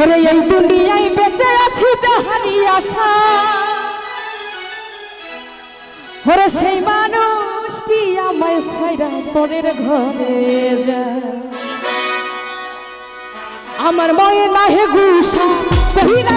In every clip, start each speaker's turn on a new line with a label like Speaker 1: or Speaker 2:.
Speaker 1: ওরে এই দুনিয়ায় বেঁচে আছি যাহারি আশা। ওরে সেই মানুষটি আমায় ছাইরা পরের ঘরে যা আমার ময়ে নাহে গুসা বহিরা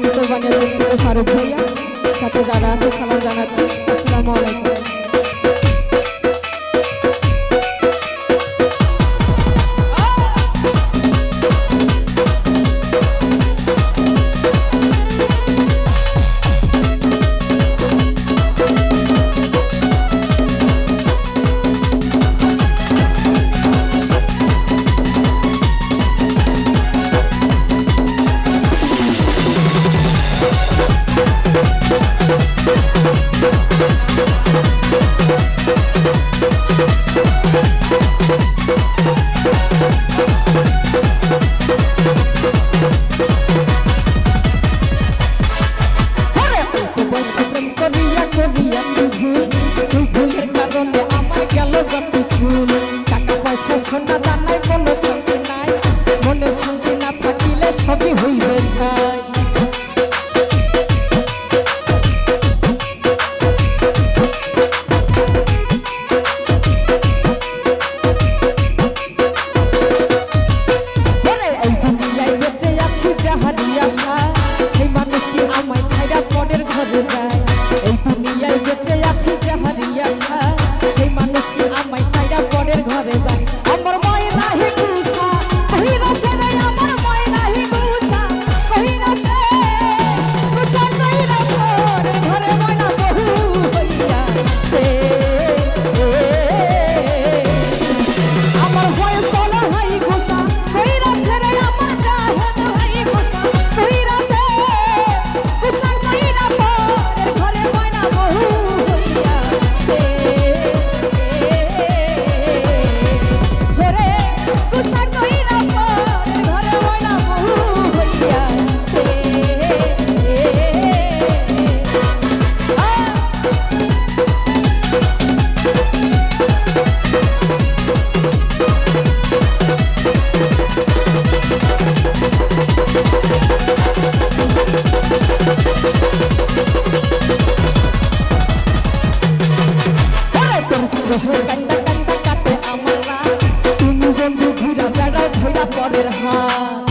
Speaker 1: ভিডিও বানিয়েছেন ফারুক ভাইয়া সাথে যারা আছে। সালাম জানাচ্ছি আসসালামু আলাইকুম। হইয়াছে ভুল ভুলের কারণে আমার গেল যত 나